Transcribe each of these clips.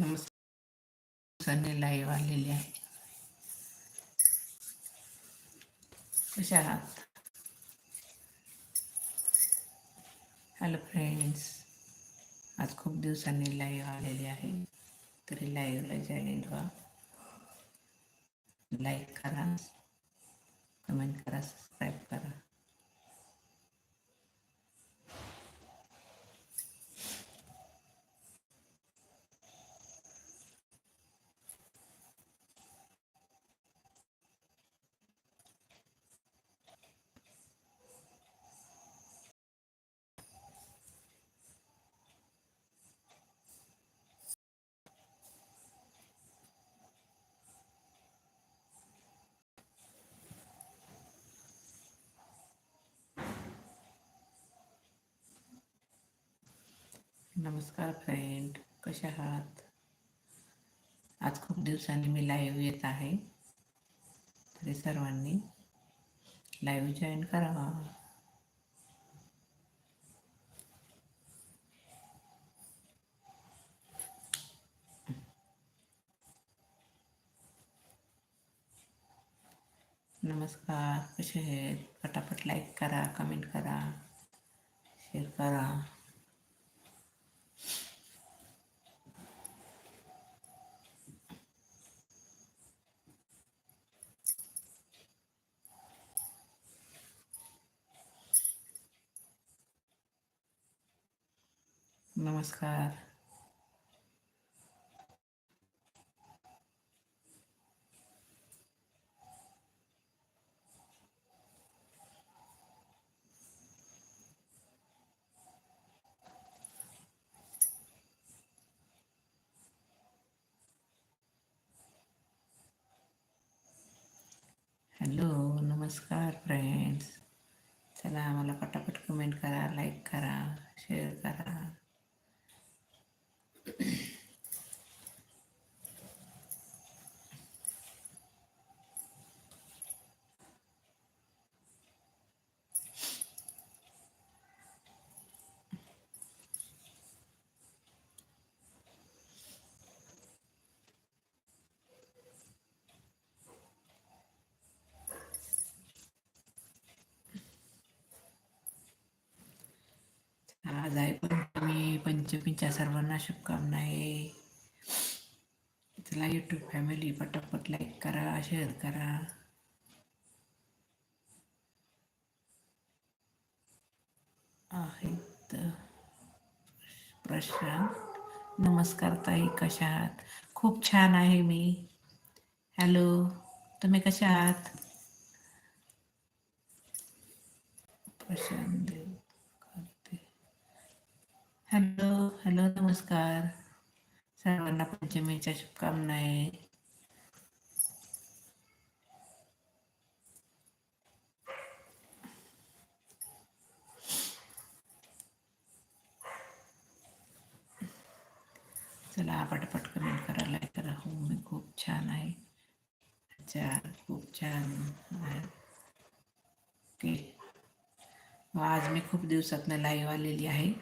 नमस्कार लाईव्ह आलेली आहे. कशा आहात? हॅलो फ्रेंड्स आज खूप दिवसांनी लाईव्ह आलेली आहे. तरी लाईव्हला जॉईन व्हा. लाईक करा. कमेंट करा. सबस्क्राईब करा. नमस्कार फ्रेंड कशा आहात? आज खूप दिवसांनी मी लाईव्ह येत आहे. तरी सर्वांनी लाईव्ह जॉईन करावा. नमस्कार. कसे आहेत? फटाफट लाईक करा कमेंट करा शेअर करा. नमस्कार हॅलो नमस्कार फ्रेंड्स चला आम्हाला पटापट कमेंट करा लाईक करा शेअर करा आज आहे पंचमी पंचमीच्या सर्वांना शुभकामना आहे. चला यूट्यूब फॅमिली पटापट लाईक करा शेअर करा. आहेत. प्रशांत नमस्कार ताई कशा आहात? खूप छान आहे मी. हॅलो तुम्ही कशा आहात? प्रशांत. हॅलो हॅलो नमस्कार. सर्वांना पंचमीच्या शुभकामना आहे चला पटपट कमेंट करायला तर करा हो मी खूप छान आहे. अच्छा खूप छान आहे. ओके हो, आज मी खूप दिवसातनं लाईव्ह आलेली आहे.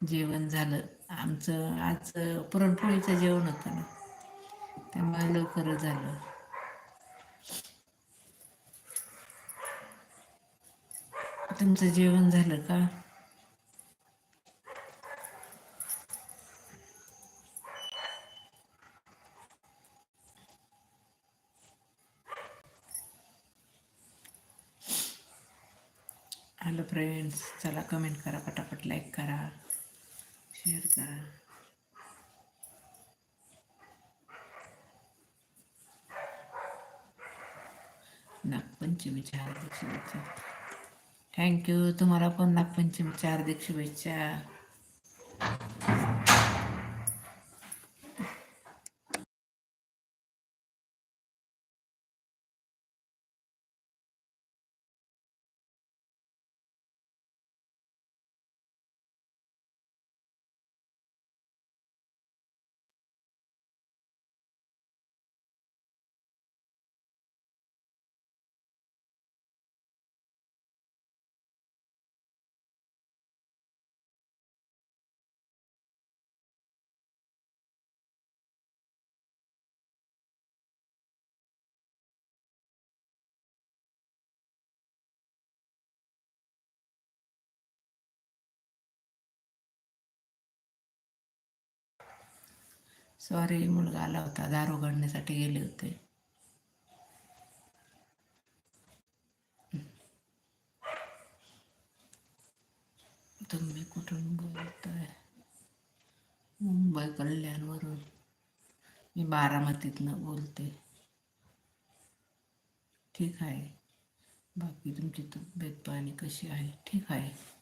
जेवण झालं. आमचं आज पुरणपोळीचं जेवण होतं ना. त्यामुळे लवकर झालं. तुमचं जेवण झालं का? हॅलो फ्रेंड्स चला कमेंट करा पटापट लाईक करा. शेअर करा नागपंचमीच्या हार्दिक शुभेच्छा थँक्यू तुम्हाला पण नागपंचमीच्या हार्दिक शुभेच्छा सॉरी मुलगा आला होता दार उघडण्यासाठी गेले होते. तुम्ही कुठून बोलताय? मुंबई कल्याणवरून. मी बारामतीतनं बोलते. ठीक आहे. बाकी तुमची तब्येत पाणी कशी आहे? ठीक आहे.